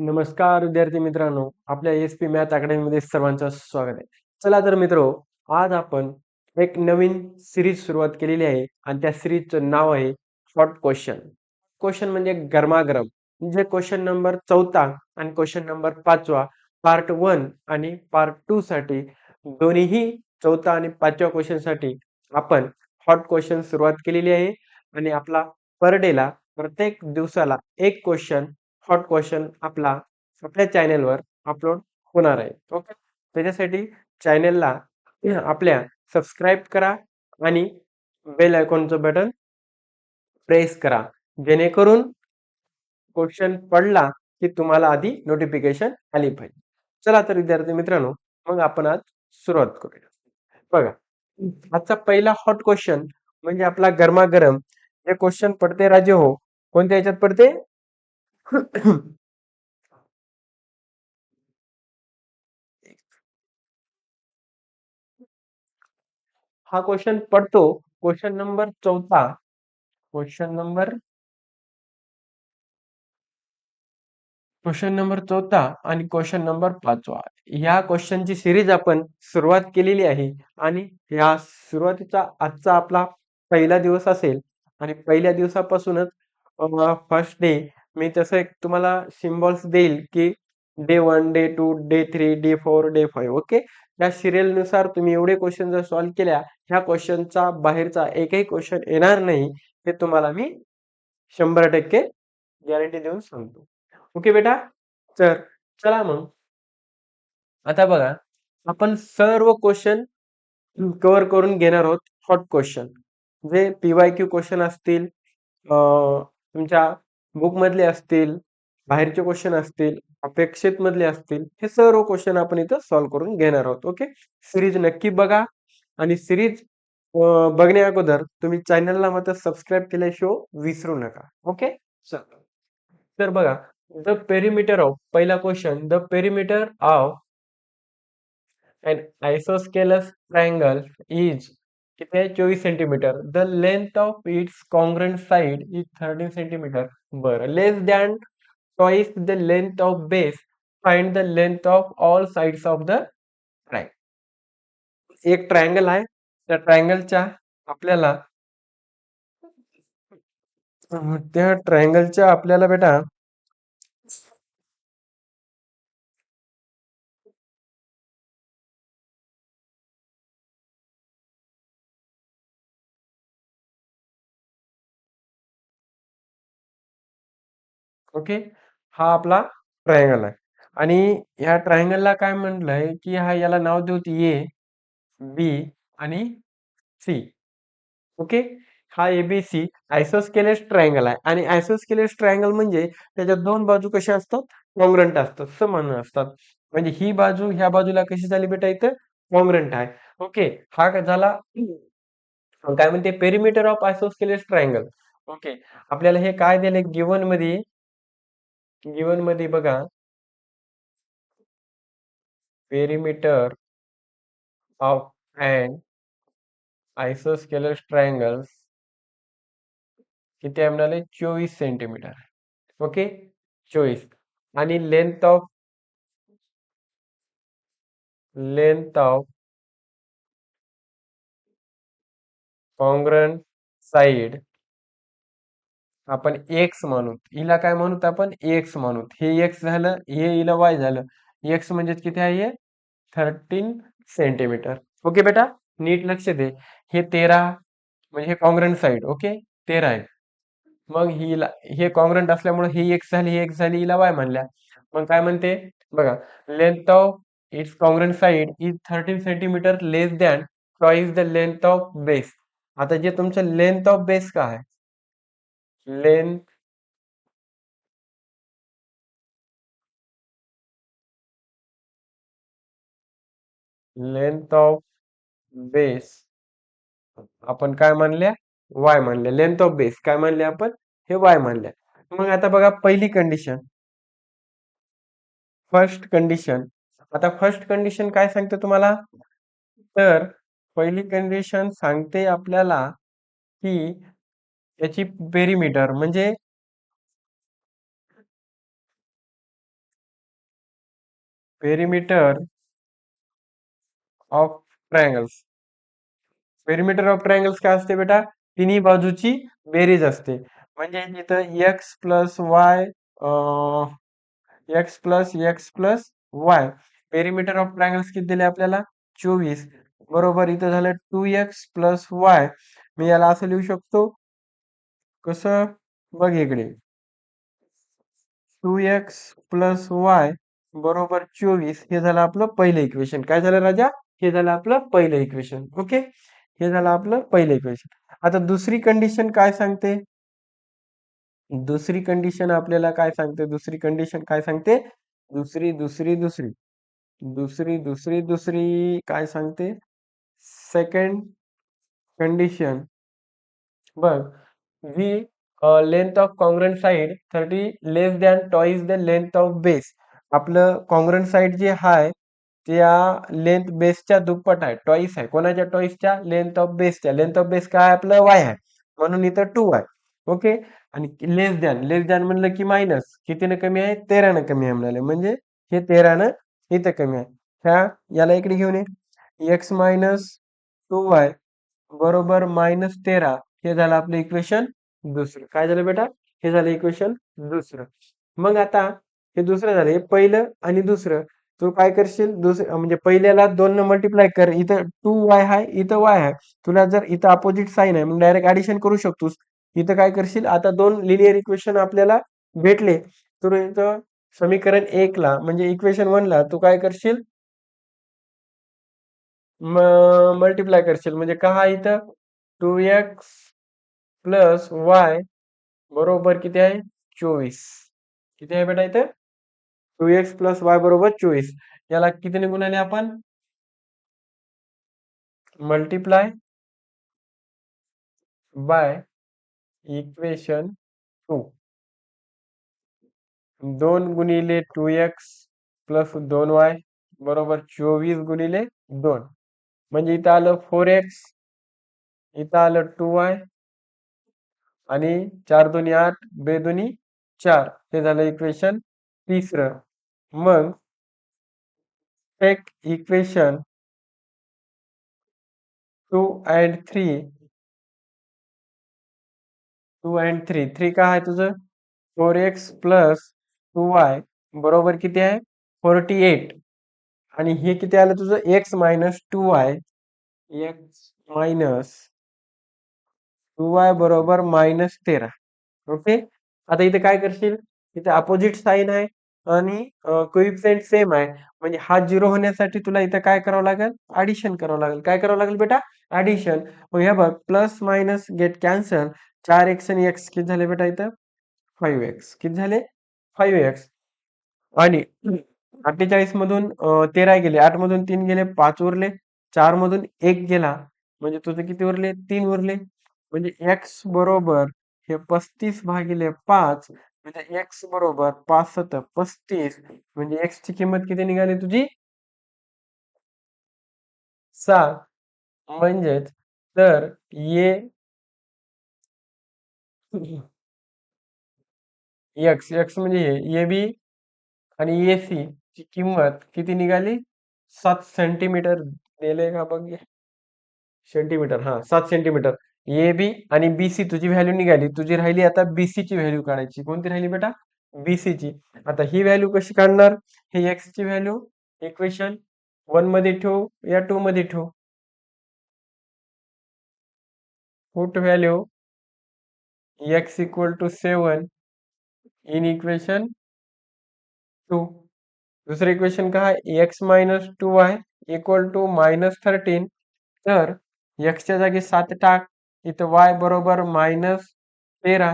नमस्कार विद्यार्थी मित्रांनो आपल्या एस पी मॅथ अकॅडमीमध्ये सर्वांचं स्वागत आहे. चला तर मित्रो आज आपण एक नवीन सिरीज सुरुवात केलेली आहे आणि त्या सिरीजचं नाव आहे शॉर्ट क्वेश्चन क्वेश्चन म्हणजे गरमागरम. म्हणजे क्वेश्चन नंबर चौथा आणि क्वेश्चन नंबर पाचवा पार्ट वन आणि पार्ट टू साठी दोन्हीही चौथा आणि पाचव्या क्वेश्चनसाठी आपण हॉट क्वेश्चन सुरुवात केलेली आहे. आणि आपला पर डेला प्रत्येक दिवसाला एक क्वेश्चन हॉट क्वेश्चन आपला आपल्या चॅनेलवर अपलोड होणार आहे. ओके त्याच्यासाठी चॅनेलला आपल्या सबस्क्राईब करा आणि बेल आयकॉनचं बटन प्रेस करा. जेणेकरून क्वेश्चन पडला की तुम्हाला आधी नोटिफिकेशन आली पाहिजे. चला तर विद्यार्थी मित्रांनो मग आपण आज सुरुवात करूया. बघा आजचा पहिला हॉट क्वेश्चन म्हणजे आपला गरमागरम. जे क्वेश्चन पडते राजे हो. कोणत्या याच्यात पडते? हा क्वेश्चन पडतो. क्वेश्चन नंबर चौथा. क्वेश्चन नंबर क्वेश्चन नंबर चौथा आणि क्वेश्चन नंबर पाचवा. या क्वेश्चनची सिरीज आपण सुरुवात केलेली आहे आणि या सुरुवातीचा आजचा आपला पहिला दिवस असेल आणि पहिल्या दिवसापासूनच फर्स्ट डे मी तसं एक तुम्हाला सिम्बॉल्स देईल की day one day two day three day four day five okay या सिरियलनुसार तुम्ही एवढे क्वेश्चन जर सॉल्व्ह केल्या ह्या क्वेश्चनचा बाहेरचा एकही क्वेश्चन येणार नाही हे तुम्हाला मी शंभर टक्के गॅरंटी देऊन सांगतो. ओके बेटा? तर चला मग. आता बघा आपण सर्व क्वेश्चन कव्हर करून घेणार आहोत हॉट क्वेश्चन जे पीवाय क्यू क्वेश्चन असतील तुमच्या बुक मधले असतील बाहेरचे क्वेश्चन असतील अपेक्षित मधले असतील हे सर्व क्वेश्चन आपण इथं सॉल्व्ह करून घेणार आहोत ओके सिरीज नक्की बघा आणि सिरीज बघण्या अगोदर तुम्ही चॅनलला मात्र सबस्क्राईब केल्याशिवाय विसरू नका ओके चल तर बघा द पेरिमीटर ऑफ पहिला question the perimeter of an isosceles triangle is किती आहे? चोवीस centimetre the length of its congruent side is thirteen centimetre बरं less than twice the length of base find the length of all sides of the triangle एक triangle आहे. त्या ट्रायंगलच्या आपल्याला त्या ट्रायंगलच्या आपल्याला बेटा ओके? हा आपला ट्रायंगल आहे. आणि ह्या ट्रायंगलला काय म्हटलंय की हा याला नाव देऊ ए बी आणि सी ओके? हा एबीसी आयसोस्केलेस ट्रायंगल आहे. आणि आयसोस्केलेस ट्रायंगल म्हणजे त्याच्या दोन बाजू कशा असतात? कॉंग्रंट असतात. समान असतात. म्हणजे ही बाजू ह्या बाजूला कशी झाली बेटा इथं? कॉंग्रंट आहे. ओके? हा काय झाला? काय म्हणते? Perimeter of isosceles triangle okay? आपल्याला हे काय दिले गिवनमध्ये गिवनमध्ये बघा. पेरिमीटर ऑफ अँड आयसोस्केलर ट्रायंगल्स किती आहे म्हणाले? चोवीस सेंटीमीटर ओके चोवीस. आणि length of length of congruent side आपण एक्स मानू हिला काय म्हणूत आपण एक्स मानू हे एक्स झालं हे हिला वाय झालं. एक्स म्हणजे किती आहे थर्टीन सेंटीमीटर ओके बेटा? नीट लक्ष दे. हे तेरा म्हणजे हे कॉंग्रंट साईड ओके तेरा आहे. मग हिला हे कॉंग्रंट असल्यामुळे ही एक्स झाली ही एक्स झाली हिला वाय म्हणल्या. मग काय म्हणते? बघा length of its congruent side is thirteen centimetre less than twice the length of base आता जे तुमचं लेंथ ऑफ बेस काय आहे? Length लेंथ ऑफ बेस आपण काय म्हणल्या वाय म्हणल्या लेंथ ऑफ बेस काय म्हणले आपण? हे वाय म्हणल्या मग आता बघा पहिली कंडिशन फर्स्ट कंडिशन आता फर्स्ट कंडिशन काय सांगते तुम्हाला? तर पहिली कंडिशन सांगते आपल्याला की याची पेरिमीटर म्हणजे perimeter of triangles perimeter of triangles काय असते बेटा? तिन्ही बाजूची बेरीज असते. म्हणजे इथं X plus Y X plus X plus Y perimeter of triangles किती दिले आपल्याला? चोवीस. बरोबर इथं झालं टू एक्स प्लस वाय मी याला असं लिहू शकतो कसं? बघ इकडे. टू एक्स प्लस वाय बरोबर चोवीस हे झालं आपलं पहिलं इक्वेशन काय झालं राजा? हे झालं आपलं पहिलं इक्वेशन ओके हे झालं आपलं पहिलं इक्वेशन आता दुसरी कंडिशन काय सांगते? दुसरी कंडिशन आपल्याला काय सांगते? दुसरी कंडिशन काय सांगते? दुसरी दुसरी दुसरी. दुसरी दुसरी दुसरी काय सांगते? सेकंड कंडिशन बघ. We length of congruent side thirty less than twice the length of base आपलं कॉंग्रंट साईड जे आहे त्या लेंथ बेसच्या दुप्पट आहे. टॉईस आहे. कोणाच्या टॉईसच्या लेंथ ऑफ बेसच्या लेंथ ऑफ बेस काय आपलं? वाय आहे. म्हणून इथं टू आहे. ओके आणि लेस दॅन लेस दॅन म्हणलं की मायनस कितीनं कमी आहे? तेरानं कमी आहे म्हणाले. म्हणजे हे तेरानं इथं कमी आहे. ह्या याला इकडे घेऊन ये. एक्स मायनस टू वाय बरोबर मायनस तेरा. हे झालं आपलं इक्वेशन दुसरं. काय झालं बेटा? हे झालं इक्वेशन दुसरं. मग आता हे दुसरं झालं हे पहिलं आणि दुसरं. तू काय करशील? दुसरं म्हणजे पहिल्याला दोन न मल्टिप्लाय कर. इथं टू वाय हाय इथं वाय हाय. तुला जर इथं अपोजिट साईन आहे मग डायरेक्ट ऍडिशन करू शकतोस. इथं काय करशील? आता दोन लिनियर इक्वेशन आपल्याला भेटले. तर इथं समीकरण एक ला म्हणजे इक्वेशन वन ला तू काय करशील? मल्टिप्लाय करशील. म्हणजे का इथं? टू एक्स प्लस वाय बरोबर किती आहे? चोवीस. किती आहे बेटा इथं? टू एक्स प्लस वाय बरोबर चोवीस. याला किती गुणाले आपण? Multiply by equation two. दोन गुणिले टू एक्स प्लस दोन वाय बरोबर चोवीस गुणिले दोन. म्हणजे इथं आलं फोर एक्स इथं आलं टू वाय आणि चार दोन्ही आठ बे दोन्ही चार. हे झालं इक्वेशन तिसरं. मग एक equation two and three two and three three काय आहे तुझं? Four X plus two Y बरोबर किती आहे? फोर्टी एट आणि हे किती आलं तुझं? X minus two Y X minus two Y बरोबर मायनस तेरा. ओके आता इथे काय करशील? इथे अपोजिट साईन आहे आणि कोइफिशियंट सेम आहे. म्हणजे हा झिरो होण्यासाठी तुला इथं काय करावं लागेल? ऍडिशन करावं लागेल. काय करावं लागेल बेटा? ऍडिशन मग हे बघ प्लस मायनस गेट कॅन्सल चार एक्स आणि एक्स किती झाले बेटा इथं? फाईव्ह एक्स किती झाले? फाईव्ह एक्स आणि अठ्ठेचाळीस मधून तेरा गेले. आठ मधून तीन गेले पाच उरले. चार मधून एक गेला. म्हणजे तुझे किती उरले? तीन उरले. म्हणजे एक्स बरोबर हे पस्तीस भागिले पाच म्हणजे एक्स बरोबर पाच सत पस्तीस. म्हणजे एक्स ची किंमत किती निघाली तुझी? सात. म्हणजेच तर ये एक्स एक्स म्हणजे हे ए बी आणि ए सी ची किंमत किती निघाली? सात सेंटीमीटर दिले का बघ सेंटीमीटर हा सात सेंटीमीटर ए बी आणि बी सी तुझी व्हॅल्यू निघाली. तुझी राहिली आता बीसी ची व्हॅल्यू काढायची. कोणती राहिली बेटा? बीसी ची. आता ही व्हॅल्यू कशी काढणार? हे एक्स ची व्हॅल्यू इक्वेशन वनमध्ये ठेवू या टू मध्ये ठेवू. Put value X equal to seven in equation two दुसरं इक्वेशन काय X minus two Y equal to minus thirteen तर एक्सच्या जागी सात टाक. इथं वाय बरोबर मायनस तेरा.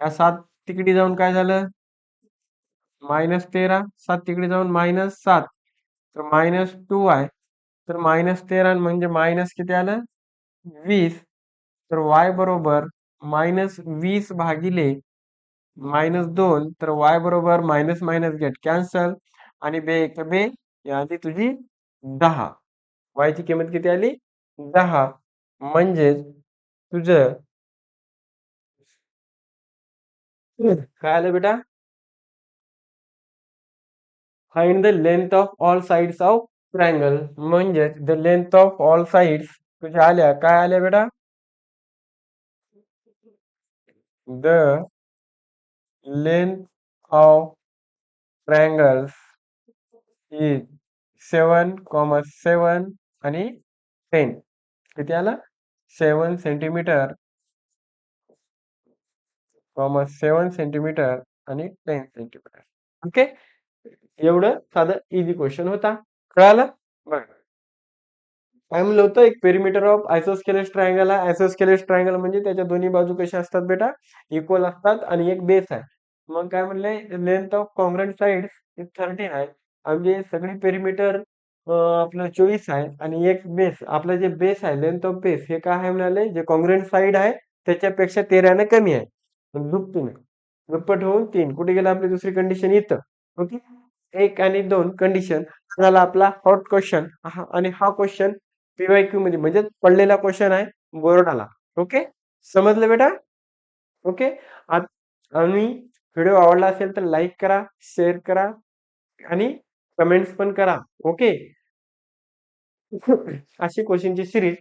ह्या सात तिकडे जाऊन काय झालं? मायनस तेरा सात तिकडे जाऊन मायनस सात. तर मायनस टू वाय तर मायनस तेरा म्हणजे मायनस किती आलं? वीस. तर वाय बरोबर मायनस वीस भागिले मायनस दोन. तर वाय बरोबर मायनस मायनस गेट कॅन्सल आणि बे एक बे यादी तुझी दहा. वायची किंमत किती आली? दहा. म्हणजेच तुझं? काय आलं बेटा? Find the length of all sides of triangle म्हणजे the length of all sides तुझ्या आल्या. काय आल्या बेटा? The length of triangles is seven comma seven आणि टेन किती आला? Seven centimetre comma seven centimetre आणि टेन सेंटीमीटर. ओके एवढं साधं इझी क्वेश्चन होता. कळालं? बघ काय म्हणलं होतं एक पेरिमीटर ऑफ आयसोस्केलेस ट्रायंगल आहे. आयसोस्केलेस ट्रायंगल म्हणजे त्याच्या दोन्ही बाजू कशा असतात बेटा? इक्वल असतात आणि एक बेस आहे. मग काय म्हणले? Length of congruent side thirteen आहे म्हणजे सगळी पेरिमीटर आपलं चोवीस आहे आणि एक बेस आपलं जे बेस आहे लेंथ ऑफ बेस हे काय आहे म्हणाले? जे कॉन्ग्रेंट साइड आहे त्याच्यापेक्षा तेराने कमी आहे. दुप्पटीने दुप्पट होऊन तीन. कुठे गेला आपली दुसरी कंडिशन इथं. ओके? एक आणि दोन कंडिशन झाला आपला हॉट क्वेश्चन आणि हा क्वेश्चन पीवाय क्यू मध्ये म्हणजे पडलेला क्वेश्चन आहे बोर्डाला ओके? समजलं बेटा? ओके? आणि व्हिडिओ आवडला असेल तर लाईक करा शेअर करा आणि कमेंट्स पण करा ओके? अशी क्वेश्चनची सिरीज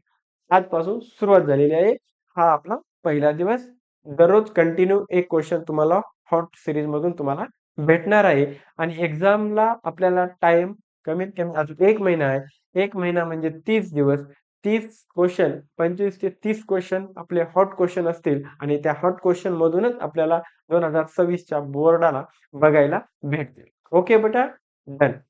आजपासून सुरुवात झालेली आहे. हा आपला पहिला दिवस. दररोज कंटिन्यू एक क्वेश्चन तुम्हाला हॉट सिरीज मधून तुम्हाला भेटणार आहे. आणि एक्झामला आपल्याला टाइम कमीत कमी अजून एक महिना आहे. एक महिना म्हणजे तीस दिवस. तीस क्वेश्चन पंचवीस ते तीस क्वेश्चन आपले हॉट क्वेश्चन असतील. आणि त्या हॉट क्वेश्चन मधूनच आपल्याला दोन हजार सव्वीसच्या बोर्डाला बघायला भेटतील. ओके बेटा? Done